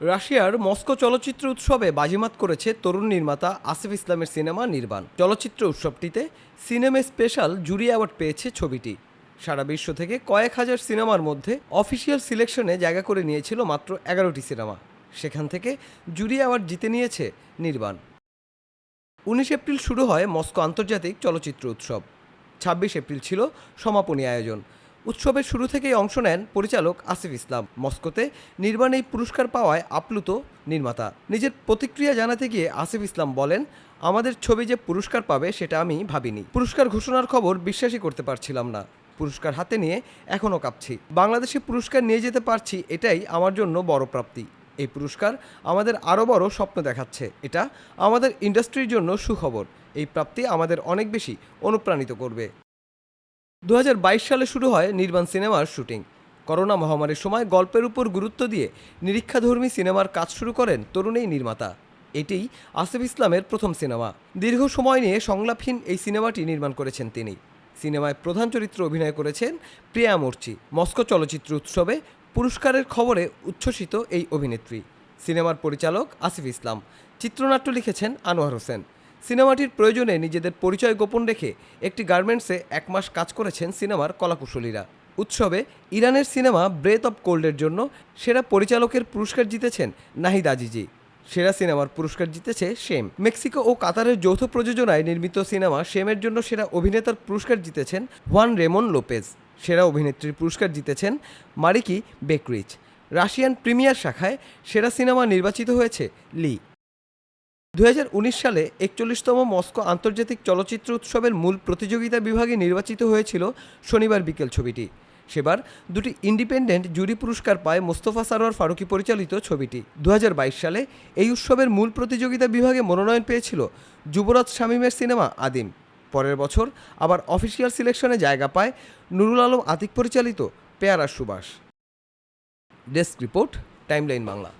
রাশিয়ার মস্কো চলচ্চিত্র উৎসবে বাজিমাত করেছে তরুণ নির্মাতা আসিফ ইসলামের সিনেমা নির্বাণ। চলচ্চিত্র উৎসবটিতে সিনেমা স্পেশাল জুরি অ্যাওয়ার্ড পেয়েছে ছবিটি। সারা বিশ্ব থেকে কয়েক হাজার সিনেমার মধ্যে অফিসিয়াল সিলেকশনে জায়গা করে নিয়েছিল মাত্র এগারোটি সিনেমা। সেখান থেকে জুরি অ্যাওয়ার্ড জিতে নিয়েছে নির্বাণ। উনিশ এপ্রিল শুরু হয় মস্কো আন্তর্জাতিক চলচ্চিত্র উৎসব। ছাব্বিশ এপ্রিল ছিল সমাপনী আয়োজন। উৎসবের শুরু থেকেই অংশ নেন পরিচালক আসিফ ইসলাম। মস্কোতে নির্বাণ এই পুরস্কার পাওয়ায় আপ্লুত নির্মাতা। নিজের প্রতিক্রিয়া জানাতে গিয়ে আসিফ ইসলাম বলেন, আমাদের ছবি যে পুরস্কার পাবে সেটা আমি ভাবিনি। পুরস্কার ঘোষণার খবর বিশ্বাসই করতে পারছিলাম না। পুরস্কার হাতে নিয়ে এখনও কাঁপছি। বাংলাদেশে পুরস্কার নিয়ে যেতে পারছি, এটাই আমার জন্য বড় প্রাপ্তি। এই পুরস্কার আমাদের আরও বড় স্বপ্ন দেখাচ্ছে। এটা আমাদের ইন্ডাস্ট্রির জন্য সুখবর। এই প্রাপ্তি আমাদের অনেক বেশি অনুপ্রাণিত করবে। দু হাজার বাইশ সালে শুরু হয় নির্বাণ সিনেমার শুটিং। করোনা মহামারীর সময় গল্পের উপর গুরুত্ব দিয়ে নিরীক্ষাধর্মী সিনেমার কাজ শুরু করেন তরুণ নির্মাতা। এটিই আসিফ ইসলামের প্রথম সিনেমা। দীর্ঘ সময় নিয়ে সংলাপহীন এই সিনেমাটি নির্মাণ করেছেন তিনি। সিনেমায় প্রধান চরিত্রে অভিনয় করেছেন প্রিয়া মর্চি মস্কো চলচ্চিত্র উৎসবে পুরস্কারের খবরে উচ্ছ্বসিত এই অভিনেত্রী। সিনেমার পরিচালক আসিফ ইসলাম। চিত্রনাট্য লিখেছেন আনোয়ার হোসেন। সিনেমাটির প্রয়োজনে নিজেদের পরিচয় গোপন রেখে একটি গার্মেন্টসে এক মাস কাজ করেছেন সিনেমার কলাকুশলীরা। উৎসবে ইরানের সিনেমা ব্রেথ অব কোল্ডের জন্য সেরা পরিচালকের পুরস্কার জিতেছেন নাহিদ আজিজি। সেরা সিনেমার পুরস্কার জিতেছে শেম। মেক্সিকো ও কাতারের যৌথ প্রযোজনায় নির্মিত সিনেমা শেমের জন্য সেরা অভিনেতার পুরস্কার জিতেছেন হুয়ান রেমন লোপেজ। সেরা অভিনেত্রীর পুরস্কার জিতেছেন মারিকি বেকরিচ। রাশিয়ান প্রিমিয়ার শাখায় সেরা সিনেমা নির্বাচিত হয়েছে লি। দু হাজার উনিশ সালে একচল্লিশতম মস্কো আন্তর্জাতিক চলচ্চিত্র উৎসবের মূল প্রতিযোগিতা বিভাগে নির্বাচিত হয়েছিল শনিবার বিকেল ছবিটি। সেবার দুটি ইন্ডিপেন্ডেন্ট জুরি পুরস্কার পায় মোস্তফা সারোয়ার ফারুকি পরিচালিত ছবিটি। দু হাজার বাইশ সালে এই উৎসবের মূল প্রতিযোগিতা বিভাগে মনোনয়ন পেয়েছিল যুবরাজ শামীমের সিনেমা আদিম। পরের বছর আবার অফিসিয়াল সিলেকশনে জায়গা পায় নুরুল আলম আতিক পরিচালিত Peyara Subash. Desk report, timeline Bangla.